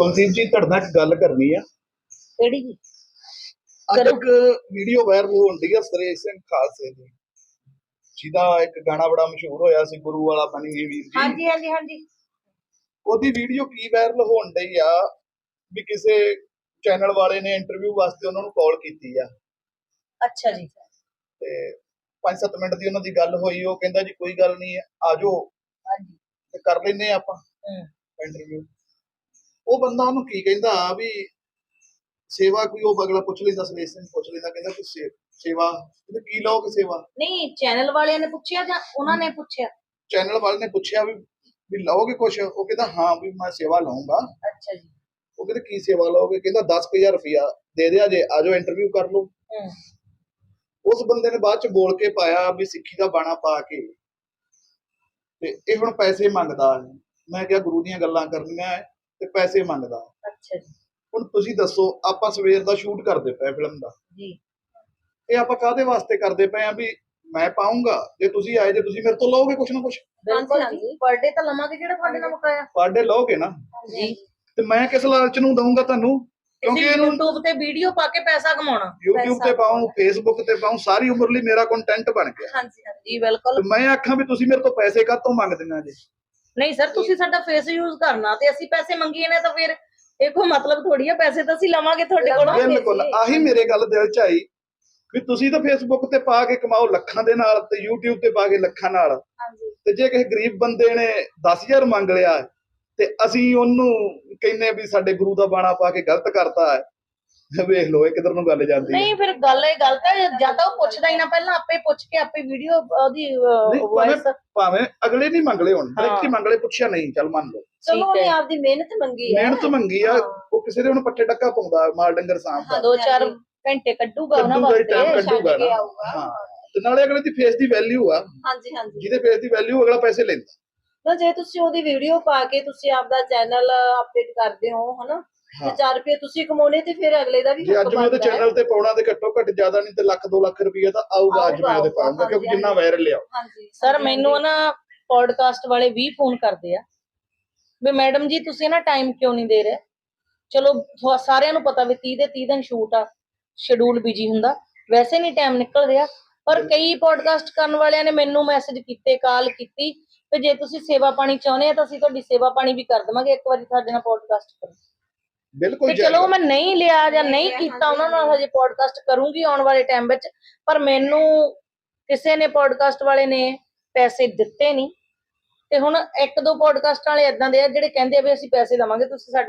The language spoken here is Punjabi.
ਕੁਲਦੀਪ ਜੀ ਤੁਹਾਡੇ ਨਾਲ ਇੱਕ ਗੱਲ ਕਰਨੀ ਆ। ਕਿਹੜੀ ਜੀ? ਅੱਜ ਕਰੋ। ਇੱਕ ਵੀਡੀਓ ਵਾਇਰਲ ਹੋਣ ਦੀ ਆ ਸਰੇਸ਼ ਸਿੰਘ ਖਾਲਸੇ ਦੀ ਜਿਹਦਾ ਇੱਕ ਗਾਣਾ ਬੜਾ ਮਸ਼ਹੂਰ ਹੋਇਆ ਸੀ ਗੁਰੂ ਵਾਲਾ ਬਣੀ ਗਈ ਵੀਰ ਜੀ। ਹਾਂਜੀ ਹਾਂਜੀ ਹਾਂਜੀ। ਉਹਦੀ ਵੀਡੀਓ ਕੀ ਵਾਇਰਲ ਹੋਣ ਡਈ ਆ ਵੀ ਕਿਸੇ ਚੈਨਲ ਵਾਲੇ ਨੇ ਇੰਟਰਵਿਊ ਵਾਸਤੇ ਉਹਨਾਂ ਨੂੰ ਕਾਲ ਕੀਤੀ ਆ। ਅੱਛਾ ਜੀ। ਤੇ 5-7 ਮਿੰਟ ਦੀ ਉਹਨਾਂ ਦੀ ਗੱਲ ਹੋਈ ਉਹ ਕਹਿੰਦਾ ਜੀ ਕੋਈ ਗੱਲ ਨਹੀਂ ਆਜੋ ਹਾਂਜੀ। ਤੇ ਕਰ ਲੈਨੇ ਆ ਆਪਾਂ ਹੂੰ। ਇੰਟਰਵਿਊ ਉਹ ਬੰਦਾ ਉਹਨੂੰ ਕੀ ਕਹਿੰਦਾ? ਵੀ ਸੇਵਾ ਕੋਈ ਉਹ ਅਗਲਾ ਪੁੱਛ ਲੈਂਦਾ ਸਰੇਸ਼ ਸਿੰਘ ਪੁੱਛ ਲੈਂਦਾ ਕਹਿੰਦਾ ਕਿ ਸੇ- ਸੇਵਾ ਕਹਿੰਦਾ ਕੀ ਲਓਗੇ ਸੇਵਾ? ਨਹੀਂ ਚੈਨਲ ਵਾਲਿਆਂ ਨੇ ਪੁੱਛਿਆ ਜਾਂ ਉਹਨਾਂ ਨੇ ਪੁੱਛਿਆ? ਚੈਨਲ ਵਾਲੇ ਨੇ ਪੁੱਛਿਆ ਵੀ ਵੀ ਲਓਗੇ ਕੁਛ? ਉਹ ਕਹਿੰਦਾ ਹਾਂ ਵੀ ਮੈਂ ਸੇਵਾ ਲਵਾਂਗਾ ਅੱਛਾ ਜੀ। ਉਹ ਕਹਿੰਦੇ ਕੀ ਸੇਵਾ ਲਓਗੇ? ਕਹਿੰਦਾ 10000 ਰੁਪਇਆ ਦੇ ਦਿਆ ਜੇ ਆਜੋ ਇੰਟਰਵਿਊ ਕਰ ਲਓ। ਹੂੰ। ਉਸ ਬੰਦੇ ਨੇ ਬਾਅਦ ਚ ਬੋਲ ਕੇ ਪਾਇਆ ਵੀ ਸਿੱਖੀ ਦਾ ਬਾਣਾ ਪਾ ਕੇ। ਤੇ ਇਹ ਹੁਣ ਪੈਸੇ ਮੰਗਦਾ ਹੈ। ਮੈਂ ਕਿਹਾ ਗੁਰੂ ਦੀਆਂ ਗੱਲਾਂ ਕਰਨੀਆਂ ਹੈ। ਤੇ ਪੈਸੇ ਮੰਗਦਾ। ਅੱਛਾ ਜੀ। ਹੁਣ ਤੁਸੀਂ ਦੱਸੋ ਆਪਾਂ ਸਵੇਰ ਦਾ ਸ਼ੂਟ ਕਰਦੇ ਪਏ ਫਿਲਮ ਦਾ। ਜੀ। ਇਹ ਆਪਾਂ ਕਾਹਦੇ ਵਾਸਤੇ ਕਰਦੇ ਪਏ ਆ ਵੀ ਮੈਂ ਪਾਉਂਗਾ ਜੇ ਤੁਸੀਂ ਆਏ ਜੇ ਤੁਸੀਂ ਮੇਰੇ ਤੋਂ ਲਓਗੇ ਕੁਛ ਨਾ ਕੁਛ। ਬਿਲਕੁਲ ਜੀ ਤਾਂ ਲਵਾਂਗੇ ਜਿਹੜਾ ਤੁਹਾਡੇ ਨਾਲ ਮੁਕਾਇਆ। ਪਾਡੇ ਲਓਗੇ ਨਾ। ਜੀ। ਤੇ ਮੈਂ ਕਿਸ ਲਾਲਚ ਨੂੰ ਦਊਂਗਾ ਤੁਹਾਨੂੰ? ਕਿਉਂਕਿ ਇਹਨੂੰ YouTube ਤੇ ਵੀਡੀਓ ਪਾ ਕੇ ਪੈਸਾ ਕਮਾਉਣਾ। YouTube ਤੇ ਪਾਉਂ Facebook ਤੇ ਪਾਉਂ ਸਾਰੀ ਉਮਰ ਲਈ ਮੇਰਾ ਕੰਟੈਂਟ ਬਣ ਗਿਆ। ਹਾਂਜੀ ਹਾਂਜੀ। ਬਿਲਕੁਲ। ਤੇ ਮੈਂ ਆਖਾਂ ਵੀ ਤੁਸੀਂ ਮੇਰੇ ਤੋਂ ਪੈਸੇ ਕਾਹਤੋਂ ਮੰਗਦੀਆਂ ਜੀ? ਨਹੀਂ ਸਰ ਤੁਸੀਂ ਸਾਡਾ ਫੇਸ ਯੂਜ਼ ਕਰਨਾ ਤੇ ਅਸੀਂ ਪੈਸੇ ਮੰਗੀਏ ਨੇ ਤਾਂ ਫਿਰ ਇਹ ਕੋਈ ਮਤਲਬ ਥੋੜੀ ਆ ਪੈਸੇ ਤਾਂ ਅਸੀਂ ਲਵਾਂਗੇ ਤੁਹਾਡੇ ਕੋਲੋਂ। ਬਿਲਕੁਲ ਆਹੀ ਮੇਰੇ ਗੱਲ ਦਿਲ ਚ ਆਈ ਵੀ ਤੁਸੀਂ ਤਾਂ Facebook ਤੇ ਪਾ ਕੇ ਕਮਾਓ ਲੱਖਾਂ ਦੇ ਨਾਲ ਤੇ YouTube ਤੇ ਪਾ ਕੇ ਲੱਖਾਂ ਨਾਲ। ਹਾਂਜੀ। ਤੇ ਜੇ ਕਿਸੇ ਗਰੀਬ ਬੰਦੇ ਨੇ 10000 ਮੰਗ ਲਿਆ ਤੇ ਅਸੀਂ ਉਹਨੂੰ ਕਹਿੰਨੇ ਵੀ ਸਾਡੇ ਗੁਰੂ ਦਾ ਬਾਣਾ ਪਾ ਕੇ ਗਲਤ ਕਰਤਾ ਹੈ। ਵੇਖ ਲਓ ਇਹ ਕਿਧਰ ਨੂੰ ਗੱਲ ਜਾਂਦੀ ਹੈ ਨਹੀਂ ਫਿਰ ਗੱਲ ਇਹ ਗਲਤ ਹੈ ਜਾਂ ਤਾਂ ਉਹ ਪੁੱਛਦਾ ਹੀ ਨਾ ਪਹਿਲਾਂ ਆਪੇ ਪੁੱਛ ਕੇ ਆਪੇ ਵੀਡੀਓ ਉਹਦੀ ਨਹੀਂ, ਵੌਇਸ ਭਾਵੇਂ- ਅਗਲੇ ਨਹੀਂ ਮੰਗਲੇ ਹੁਣ ਡਾਇਰੈਕਟ ਹੀ। ਹਾਂ। ਮੰਗਲੇ ਪੁੱਛਿਆ ਨਹੀਂ ਚੱਲ ਮੰਨ ਲਓ। ਚਲੋ ਉਹਨੇ ਆਪਦੀ ਮਿਹਨਤ ਮੰਗੀ ਮਿਹਨਤ ਮੰਗੀ ਆ ਉਹ ਕਿਸੇ ਦੇ ਹੁਣ ਪੱਠੇ ਟੱਕਾ ਪਾਉਂਦਾ ਮਾਲ ਡੰਗਰ ਸਾਂਭਦਾ। ਦੋ ਚਾਰ ਘੰਟੇ ਕੱਢੂਗਾ ਉਹਨਾਂ ਕੱਢੂਗਾ ਹੀ ਵਾਸਤੇ ਕੱਢੂਗਾ ਕੇ ਨਾ। ਆਊਗਾ। ਹਾਂ ਤੇ ਨਾਲੇ ਅਗਲੇ ਦੀ ਫੇਸ ਦੀ ਵੈਲਿਊ ਆ। ਹਾਂਜੀ ਹਾਂਜੀ। ਜਿਹਦੇ ਫੇਸ ਦੀ ਵੈਲਿਊ ਅਗਲਾ ਪੈਸੇ ਲੈਂਦਾ। ਤਾਂ ਜੇ ਤੁਸੀਂ ਉਹਦੀ ਵੀਡੀਓ ਪਾ ਕੇ ਤੁਸੀਂ ਆਪਦਾ ਚੈਨਲ ਅਪਡੇਟ ਕਰਦੇ ਹੋ ਹਨਾ ਤੇ ਹਾਂ। 4 ਰੁਪਏ ਤੁਸੀਂ ਕਮਾਉਣੇ ਤੇ ਫਿਰ ਅਗਲੇ ਦਾ ਵੀ ਜੇ ਹੱਕ ਅੱਜ ਮੈਂ ਉਹਦੇ। ਚੈਨਲ ਤੇ ਪਾਉਣਾ ਤੇ ਘੱਟੋ ਘੱਟ ਜ਼ਿਆਦਾ ਨਹੀਂ ਤੇ ਲੱਖ 2 ਲੱਖ ਰੁਪਏ ਤਾਂ ਆਊਗਾ ਅੱਜ ਮੈਂ ਉਹਦੇ ਪਾਉਂਗਾ ਕਿਉਂਕਿ ਜਿੰਨਾ ਵਾਇਰਲ ਲਿਆ ਹਾਂਜੀ ਸਰ ਮੈਨੂੰ ਨਾ ਪੋਡਕਾਸਟ ਵਾਲੇ ਵੀ ਫੋਨ ਕਰਦੇ ਆ। ਵੀ ਮੈਡਮ ਜੀ ਤੁਸੀਂ ਨਾ ਟਾਈਮ ਕਿਉਂ ਨਹੀਂ ਦੇ ਰਹੇ? ਚਲੋ ਸਾਰਿਆਂ ਨੂੰ ਪਤਾ ਵੀ 30 ਦੇ 30 ਦਿਨ ਸ਼ੂਟ ਆ ਸ਼ਡਿਊਲ ਬਿਜ਼ੀ ਹੁੰਦਾ। ਵੈਸੇ ਨਹੀਂ ਟਾਈਮ ਨਿਕਲ ਰਿਹਾ। ਪਰ ਕਈ ਪੋਡਕਾਸਟ ਕਰਨ ਵਾਲਿਆਂ ਨੇ ਮੈਨੂੰ ਮੈਸੇਜ ਕੀਤੇ ਕਾਲ ਕੀਤੀ ਤੇ ਜੇ ਤੁਸੀਂ ਸੇਵਾ ਪਾਣੀ ਚਾਹੁੰਦੇ ਆ ਤਾਂ ਅਸੀਂ ਤੁਹਾਡੀ ਸੇਵਾ ਪਾਣੀ ਵੀ ਕਰ ਦੇਵਾਂਗੇ ਇੱਕ ਵਾਰੀ ਸਾਡੇ ਨਾਲ ਪੋਡਕਾਸਟ ਕਰੋ। ਬਿਲਕੁਲ ਤੇ ਚਲੋ। ਮੈਂ ਨਹੀਂ ਲਿਆ ਜਾਂ ਨਹੀਂ ਕੀਤਾ ਉਹਨਾਂ ਨਾਲ ਹਜੇ। ਪੋਡਕਾਸਟ ਕਰੂੰਗੀ ਆਉਣ ਵਾਲੇ ਟਾਈਮ ਵਿੱਚ ਪਰ ਮੈਨੂੰ ਕਿਸੇ ਨੇ ਪੋਡਕਾਸਟ ਵਾਲੇ ਨੇ ਪੈਸੇ ਦਿੱਤੇ ਨਹੀਂ। ਤੇ ਹੁਣ ਇੱਕ ਦੋ ਪੋਡਕਾਸਟ ਵਾਲੇ ਇਦਾਂ ਦੇ ਆ ਜਿਹੜੇ ਕਹਿੰਦੇ ਆ ਵੀ ਅਸੀਂ ਪੈਸੇ ਦਵਾਂਗੇ ਤੁਸੀਂ ਸਾਡੇ